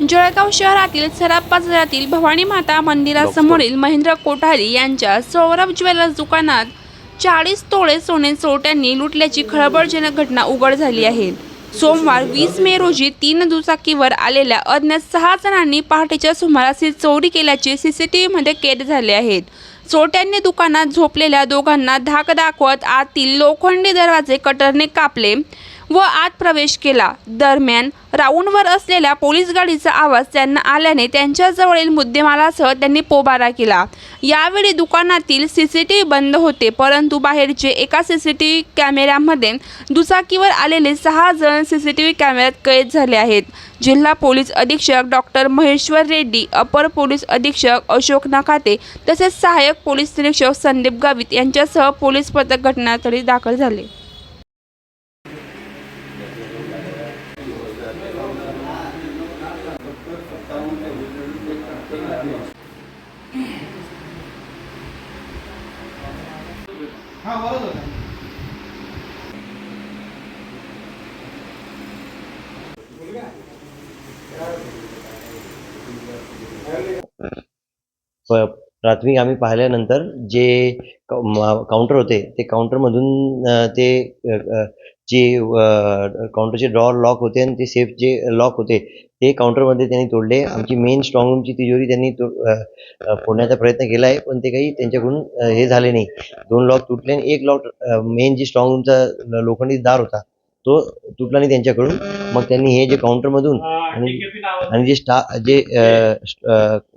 जळगाव शहरातील सराफ बाजारातील भवानी माता मंदिरासमोरील महेंद्र कोठारी यांच्या सौरभ ज्वेलर्स दुकानात चाळीस तोळे सोने चोरट्यांनी लुटल्याची खळबळजनक घटना उघड झाली आहे. सोमवार वीस मे रोजी तीन दुचाकीवर आलेल्या अज्ञात सहा जणांनी पहाटेच्या सुमारास ही चोरी केल्याचे सीसीटीव्हीमध्ये कैद झाले आहेत. चोरट्यांनी दुकानात झोपलेल्या दोघांना धाक दाखवत आतील लोखंडी दरवाजे कटरने कापले. व आत प्रवेश केला. दरम्यान राऊंडवर असलेल्या पोलीस गाडीचा आवाज त्यांना आल्याने त्यांच्याजवळील मुद्देमालासह त्यांनी पोबारा केला. यावेळी दुकानातील सी सी टी व्ही बंद होते परंतु बाहेरचे एका सी सी टी व्ही कॅमेऱ्यामध्ये दुचाकीवर आलेले सहा जण सी सी टी व्ही कॅमेऱ्यात कैद झाले आहेत. जिल्हा पोलीस अधीक्षक डॉक्टर महेश्वर रेड्डी अपर पोलीस अधीक्षक अशोक नकाते तसेच सहाय्यक पोलीस निरीक्षक संदीप गावित यांच्यासह पोलीस पथक घटनास्थळी दाखल झाले. प्राथमिक आम्ही पाहिल्यानंतर जे काउंटर होते ते काउंटरमधून ते जे काउंटरचे ड्रॉवर लॉक होते आणि ते सेफ जे लॉक होते ते काउंटरमध्ये त्यांनी तोडले. आमची मेन स्ट्रॉंग रूमची तिजोरी त्यांनी तो फोडण्याचा प्रयत्न केला आहे पण ते काही त्यांच्याकडून हे झाले नाही. दोन लॉक तुटले आणि एक लॉक मेन जी स्ट्रॉंग रूमचा लोखंडी दार होता तो तुटला नाही त्यांच्याकडून. मग त्यांनी हे जे काउंटरमधून आणि आणि जे स्टा जे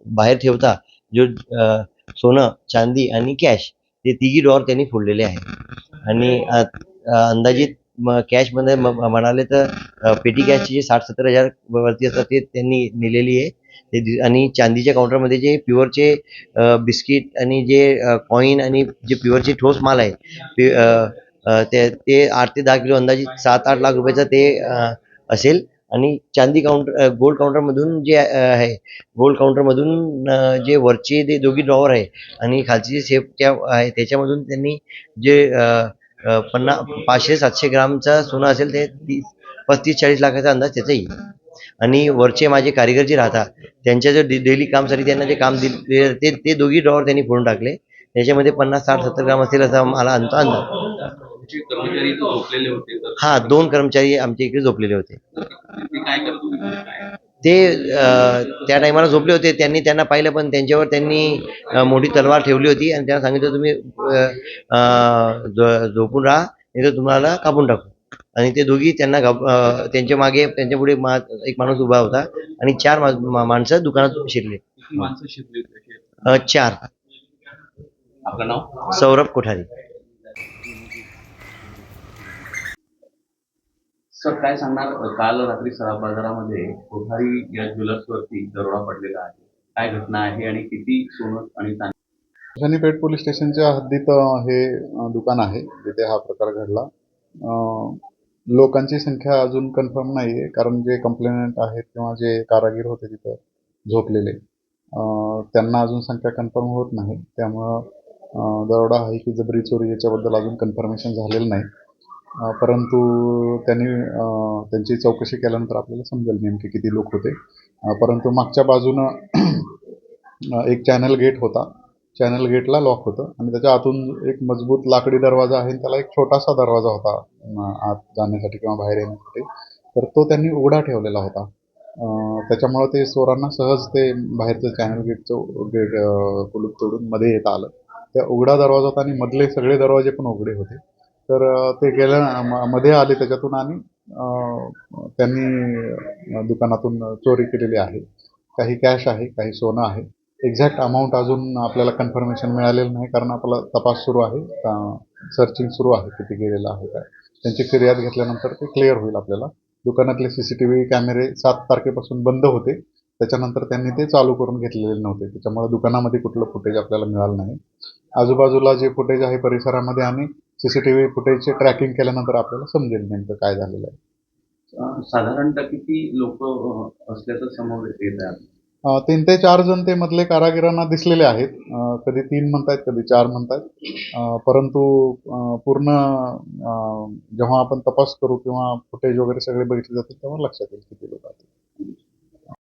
बाहेर ठेवता जो सोनं चांदी आणि कॅश ते तिघी ड्रॉवर त्यांनी फोडलेले आहे आणि अंदाजित कॅशमध्ये म- म्हणाले तर पेटी कॅशचे जे साठ सत्तर हजार वरती असतात ते त्यांनी नेलेली आहे. ते आणि चांदीच्या काउंटरमध्ये जे प्युअरचे बिस्किट आणि जे कॉईन आणि जे प्युअरचे ठोस माल आहे ते ते ते आठ ते दहा किलो अंदाजे सात आठ लाख रुपयाचा ते असेल. आणि चांदी काउंटर गोल्ड काउंटरमधून जे आहे गोल्ड काउंटरमधून जे वरचे ते दोघी ड्रॉवर आहे. आणि खालची जे सेफ त्या आहे त्याच्यामधून त्यांनी जे पन्ना पाचशे सातशे ग्रामचा सोनं असेल ते तीस पस्तीस चाळीस लाखाचा अंदाज त्याचा येईल आणि वरचे माझे कारिगर जे राहतात. त्यांच्या जो डेली कामसाठी त्यांना जे काम दिले ते ते दोघी ड्रॉवर त्यांनी फोडून टाकले. त्याच्यामध्ये पन्नास साठ सत्तर ग्राम असेल असा मला अंदाज. तर? हा दोन कर्मचारी आमच्या इकडे झोपलेले होते. ते त्या टायमाला झोपले होते. त्यांनी त्यांना पाहिलं पण त्यांच्यावर त्यांनी मोठी तलवार ठेवली होती आणि त्यांना सांगितलं तुम्ही झोपून राहा नाही तर तुम्हाला कापून टाकू. आणि ते दोघी त्यांना घाब- त्यांच्या मागे त्यांच्या पुढे मा एक माणूस उभा होता आणि चार मा- माणसं दुकानात शिरले. माणसं चार. आपलं नाव? सौरभ कोठारी. सर काय सांगणार? काल रात्री सराफ बाजारामध्ये कोठारी या ज्वेलर्सवरती दरोडा पडलेला आहे. काय घटना आहे आणि किती सोनं आणि चांदी? पेठ पोलीस स्टेशनच्या हद्दीत हे दुकान आहे जिथे हा प्रकार घडला. लोकांची संख्या अजून कन्फर्म नाही आहे कारण जे कंप्लेनंट आहेत किंवा जे कारागीर होते तिथं झोपलेले त्यांना अजून संख्या कन्फर्म होत नाही. त्यामुळं दरोडा आहे की जबरी चोरी याच्याबद्दल अजून कन्फर्मेशन झालेलं नाही. परंतु त्यांनी त्यांची चौकशी केल्यानंतर आपल्याला समजेल नेमके किती लोक होते. परंतु मागच्या बाजूनं एक चॅनल गेट होता. चॅनल गेटला लॉक होतं. आणि त्याच्या आतून एक मजबूत लाकडी दरवाजा आहे आणि त्याला एक छोटासा दरवाजा होता आत जाण्यासाठी किंवा बाहेर येण्यासाठी. तर तो त्यांनी उघडा ठेवलेला होता. त्याच्यामुळं ते चोरांना सहज ते बाहेरचं चॅनल गेटचं गेट कुलूप तोडून मध्ये येता आलं. त्या उघडा दरवाजा होता आणि मधले सगळे दरवाजे पण उघडे होते. तर ते गेल्या म- मध्ये आले त्याच्यातून आणि त्यांनी दुकानातून चोरी केलेली आहे. काही कॅश आहे काही सोनं आहे. एक्झॅक्ट अमाऊंट अजून आपल्याला कन्फर्मेशन मिळालेलं नाही कारण आपला तपास सुरू आहे. सर्चिंग सुरू आहे किती गेलेलं आहे काय. त्यांची फिर्याद घेतल्यानंतर ते क्लिअर होईल आपल्याला. दुकानातले सी सी टी व्ही कॅमेरे सात तारखेपासून बंद होते. त्याच्यानंतर त्यांनी ते चालू करून घेतलेले नव्हते. त्याच्यामुळे दुकानामध्ये कुठलं फुटेज आपल्याला मिळालं नाही. आजूबाजूला जे फुटेज आहे परिसरामध्ये आम्ही सी सी टी व्ही फुटेजचे ट्रॅकिंग केल्यानंतर आपल्याला समजेल नेमकं काय झालेलं आहे. साधारणतः किती लोक असल्याचं समोर येत आहे? तीन ते चार जण ते मधले कारागिरांना दिसलेले आहेत. कधी तीन म्हणतायत कधी चार म्हणतायत. परंतु पूर्ण जेव्हा आपण तपास करू किंवा फुटेज वगैरे सगळे बघितले जातील तेव्हा लक्षात येईल किती लोक आहेत.